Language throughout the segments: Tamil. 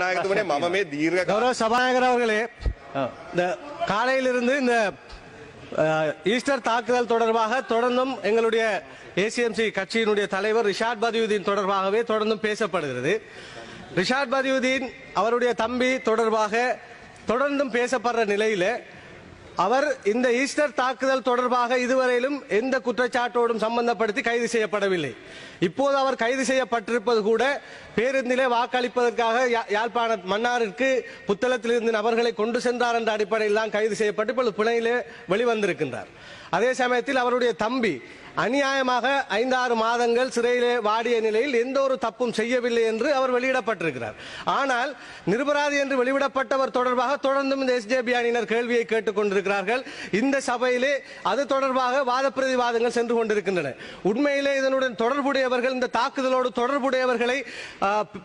நாயகத்துவனே மம மே தீர்க்க கௌரவ சபாநாயகர் அவர்களே. இந்த காலையிலிருந்து இந்த ஈஸ்டர் தாக்குதல் தொடர்பாக தொடர்ந்தும் எங்களுடைய ஏசிஎம்சி கட்சியினுடைய தலைவர் ரிஷாட் பதியுதீன் தொடர்பாகவே தொடர்ந்தும் பேசப்படுகிறது ரிஷாட் பதியுதீன் அவருடைய தம்பி தொடர்பாக தொடர்ந்தும் பேசப்படுற நிலையில அவர் இந்த ஈஸ்டர் தாக்குதல் தொடர்பாக இதுவரையிலும் எந்த குற்றச்சாட்டோடும் சம்பந்தப்படுத்தி கைது செய்யப்படவில்லை. இப்போது அவர் கைது செய்யப்பட்டிருப்பது கூட பேருந்திலே வாக்களிப்பதற்காக யா- யாழ்ப்பாண மன்னாருக்கு புத்தளத்தில் இருந்து நபர்களை கொண்டு சென்றார் என்ற அடிப்படையில் தான் கைது செய்யப்பட்டு இப்பொழுது பிணையிலே வெளிவந்திருக்கின்றார். அதே சமயத்தில் அவருடைய தம்பி அநியாயமாக ஐந்தாறு மாதங்கள் சிறையிலே வாடிய நிலையில் எந்த ஒரு தப்பும் செய்யவில்லை என்று அவர் வெளியிடப்பட்டிருக்கிறார். ஆனால் நிரபராதி என்று வெளியிடப்பட்டவர் தொடர்பாக தொடர்ந்தும் இந்த எஸ்ஜேபி அணியினர் கேள்வியை கேட்டுக் கொண்டிருக்கிறார்கள். இந்த சபையிலே அது தொடர்பாக வாத பிரதிவாதங்கள் சென்று கொண்டிருக்கின்றன. உண்மையிலே இதனுடன் தொடர்புடையவர்கள் இந்த தாக்குதலோடு தொடர்புடையவர்களை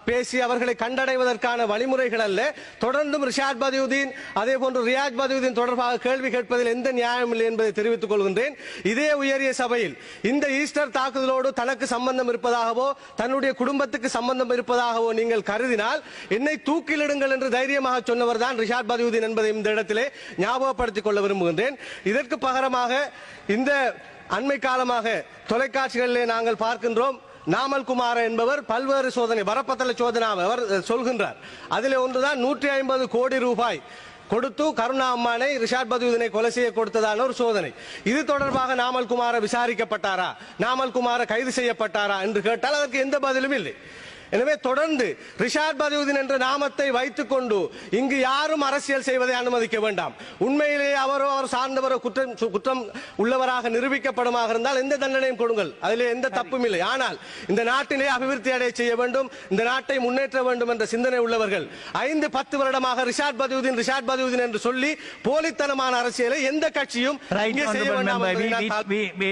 பேசி அவர்களை கண்டடைவதற்கான வழிமுறைகள் அல்ல. தொடர்ந்தும் ரிஷாத் பதியுதீன் அதே போன்று ரியாஜ் பதியுதீன் தொடர்பாக கேள்வி கேட்பதில் எந்த நியாயம் இல்லை என்பதை தெரிவித்துக் கொள்கின்றேன். இதே உயரிய சபையில் இந்த ஈஸ்டர் தாக்குதலோடு தனக்கு சம்பந்தம் இருப்பதாகவோ தன்னுடைய குடும்பத்துக்கு சம்பந்தம் இருப்பதாகவோ நீங்கள் கருதினால் என்னை தூக்கிலிடுங்கள் என்று தைரியமாக சொன்னவர் தான் ரிஷாத் பதியுதீன் என்பதை இந்த இடத்திலே ஞாபகப்படுத்திக் கொள்ள விரும்புகின்றேன். இதற்கு பகரமாக இந்த அண்மை காலமாக தொலைக்காட்சிகளிலே நாங்கள் பார்க்கின்றோம். நாமல் குமார என்பவர் பல்வேறு சோதனை வரப்பத்தல சோதனை அவர் சொல்கின்றார். அதில் ஒன்றுதான் நூற்றி ஐம்பது கோடி ரூபாய் கொடுத்து கருணா அம்மானை ரிஷாட் பதியுதனை கொலை செய்ய கொடுத்ததான ஒரு சோதனை. இது தொடர்பாக நாமல் குமார விசாரிக்கப்பட்டாரா? நாமல் குமார கைது செய்யப்பட்டாரா? என்று கேட்டால் அதற்கு எந்த பதிலும் இல்லை. எனவே தொடர்ந்து ரிஷாட் பதியுதீன் என்ற நாமத்தை வைத்துக் கொண்டு இங்கு யாரும் அரசியல் செய்வதை அனுமதிக்க வேண்டாம். உண்மையிலேயே அவரோ அவர் சார்ந்தவரோ குற்றம் குற்றம் உள்ளவராக நிரூபிக்கப்படுமாக இருந்தால் எந்த தண்டனையும் கொடுங்கள். அதிலே எந்த தப்பும் இல்லை ஆனால் இந்த நாட்டிலே அபிவிருத்தி அடைய செய்ய வேண்டும் இந்த நாட்டை முன்னேற்ற வேண்டும் என்ற சிந்தனை உள்ளவர்கள். ஐந்து பத்து வருடமாக ரிஷாட் பதியுதீன் ரிஷாட் பதியுதீன் என்று சொல்லி போலித்தனமான அரசியலை எந்த கட்சியும் செய்ய வேண்டாம் member. என்பதை We,